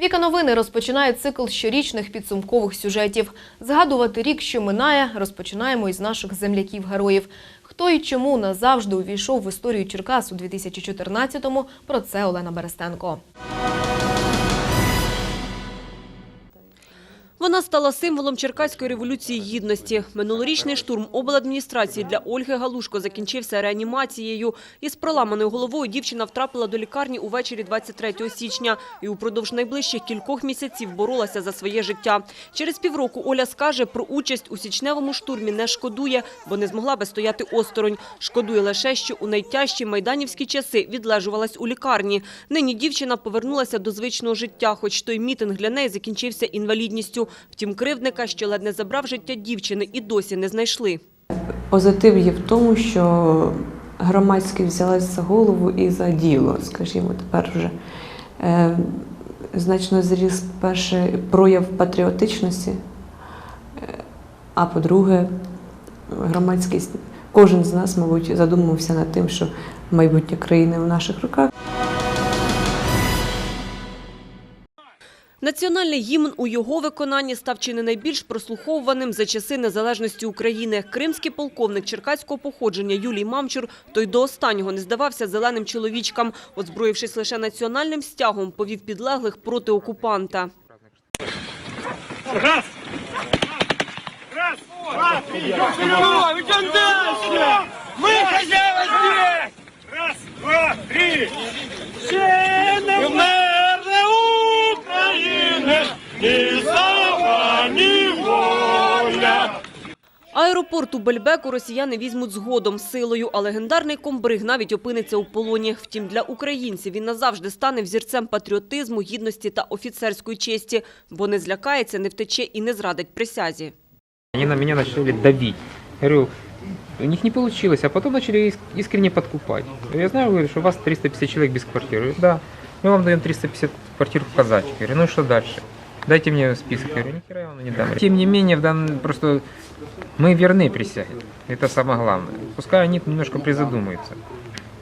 Віка новини розпочинає цикл щорічних підсумкових сюжетів. Згадувати рік, що минає, розпочинаємо із наших земляків-героїв. Хто і чому назавжди увійшов в історію Черкас у 2014-му, про це Олена Берестенко. Вона стала символом Черкаської революції гідності. Минулорічний штурм обладміністрації для Ольги Галушко закінчився реанімацією. Із проламаною головою дівчина втрапила до лікарні увечері 23 січня і упродовж найближчих кількох місяців боролася за своє життя. Через півроку Оля скаже, про участь у січневому штурмі не шкодує, бо не змогла би стояти осторонь. Шкодує лише, що у найтяжчі майданівські часи відлежувалась у лікарні. Нині дівчина повернулася до звичного життя, хоч той мітинг для неї закінчився інвалідністю. Втім, кривдника, що ледь не забрав життя дівчини, і досі не знайшли. Позитив є в тому, що громадськість взялась за голову і за діло, скажімо, тепер вже. Е, значно зріс перший прояв патріотичності, Е, а по-друге, громадськість, кожен з нас, мабуть, задумався над тим, що майбутнє країни в наших руках. Національний гімн у його виконанні став чи не найбільш прослуховуваним за часи незалежності України. Кримський полковник черкаського походження Юлій Мамчур той до останнього не здавався зеленим чоловічкам. Озброївшись лише національним стягом, повів підлеглих проти окупанта. Идем, идем дальше! Аеропорт у Бельбеку росіяни візьмуть згодом силою, а легендарний комбриг навіть опиниться у полоні. Втім, для українців він назавжди стане взірцем патріотизму, гідності та офіцерської честі, бо не злякається, не втече і не зрадить присязі. Они на меня начали давить. Я говорю, у них не получилось, а потом начали искренне подкупать. Я знаю, говорю, что у вас 350 человек без квартиры. Да, мы вам даем 350 квартир в Казачье. Я говорю, ну что дальше? Дайте мне список. Я говорю, нихера я вам не дам. Тем не менее, в данном, просто мы верны присяге. Это самое главное. Пускай они немножко призадумаются.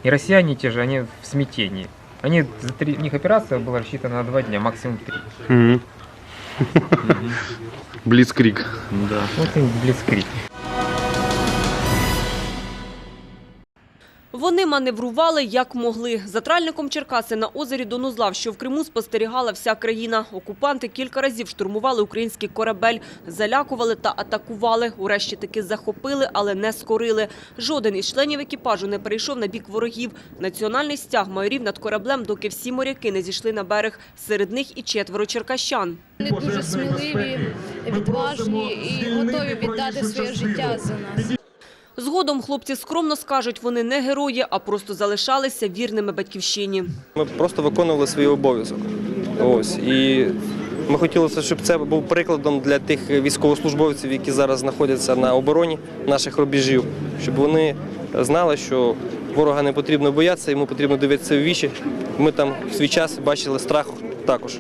И россияне те же, они в смятении. Они, за три, у них операция была рассчитана на два дня, максимум три. Блицкрик. Вот и блицкрик. Вони маневрували як могли. За тральником Черкаси на озері Донузлав, що в Криму спостерігала вся країна. Окупанти кілька разів штурмували український корабель, залякували та атакували. Урешті таки захопили, але не скорили. Жоден із членів екіпажу не перейшов на бік ворогів. Національний стяг майорів над кораблем, доки всі моряки не зійшли на берег. Серед них і четверо черкащан. Вони дуже сміливі, відважні і готові віддати своє життя за нас. Згодом хлопці скромно скажуть, вони не герої, а просто залишалися вірними батьківщині. Ми просто виконували свій обов'язок. Ось і ми хотіли, щоб це був прикладом для тих військовослужбовців, які зараз знаходяться на обороні наших рубежів, щоб вони знали, що ворога не потрібно боятися, йому потрібно дивитися в вічі. Ми там в свій час бачили страх також.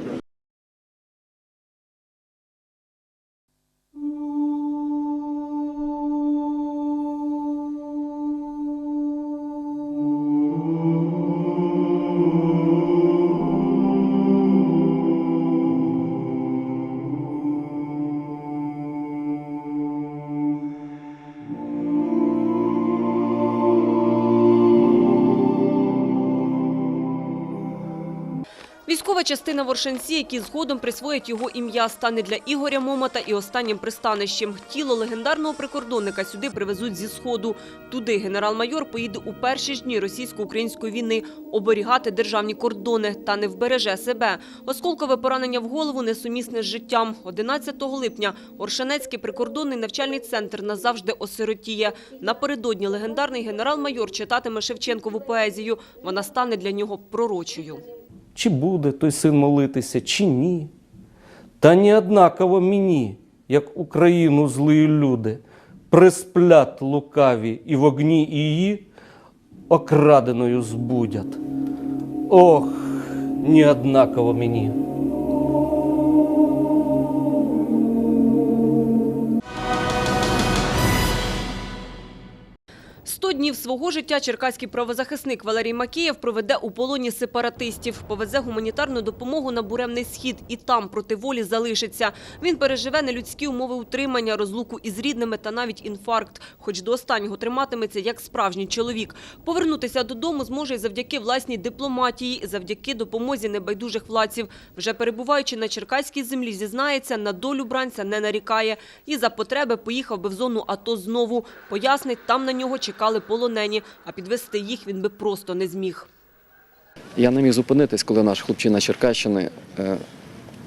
Військова частина в Оршанці, які згодом присвоять його ім'я, стане для Ігоря Момота і останнім пристанищем. Тіло легендарного прикордонника сюди привезуть зі Сходу. Туди генерал-майор поїде у перші ж дні російсько-української війни оберігати державні кордони та не вбереже себе. Осколкове поранення в голову несумісне з життям. 11 липня Оршанецький прикордонний навчальний центр назавжди осиротіє. Напередодні легендарний генерал-майор читатиме Шевченкову поезію. Вона стане для нього пророчою. Чи буде той син молитися, чи ні. Та ні однаково мені, як Україну злі люди, присплять лукаві і в огні її окраденою збудять. Ох, ні однаково мені. Сто днів свого життя черкаський правозахисник Валерій Макієв проведе у полоні сепаратистів. Повезе гуманітарну допомогу на Буремний Схід і там проти волі залишиться. Він переживе нелюдські умови утримання, розлуку із рідними та навіть інфаркт. Хоч до останнього триматиметься як справжній чоловік. Повернутися додому зможе й завдяки власній дипломатії, завдяки допомозі небайдужих владців. Вже перебуваючи на черкаській землі, зізнається, на долю бранця не нарікає. І за потреби поїхав би в зону АТО знову. Пояснить, там на нього чекали полонені, а підвести їх він би просто не зміг. Я не міг зупинитись, коли наш хлопчина Черкащини е,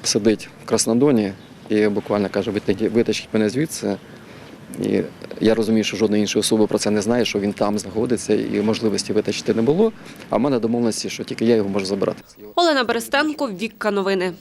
сидить в Краснодоні і буквально каже, «Витягніть- витащіть мене звідси. І я розумію, що жодної іншої особи про це не знає, що він там знаходиться і можливості витащити не було. А в мене домовленості, що тільки я його можу забрати. Олена Берестенко, Вікка Новини.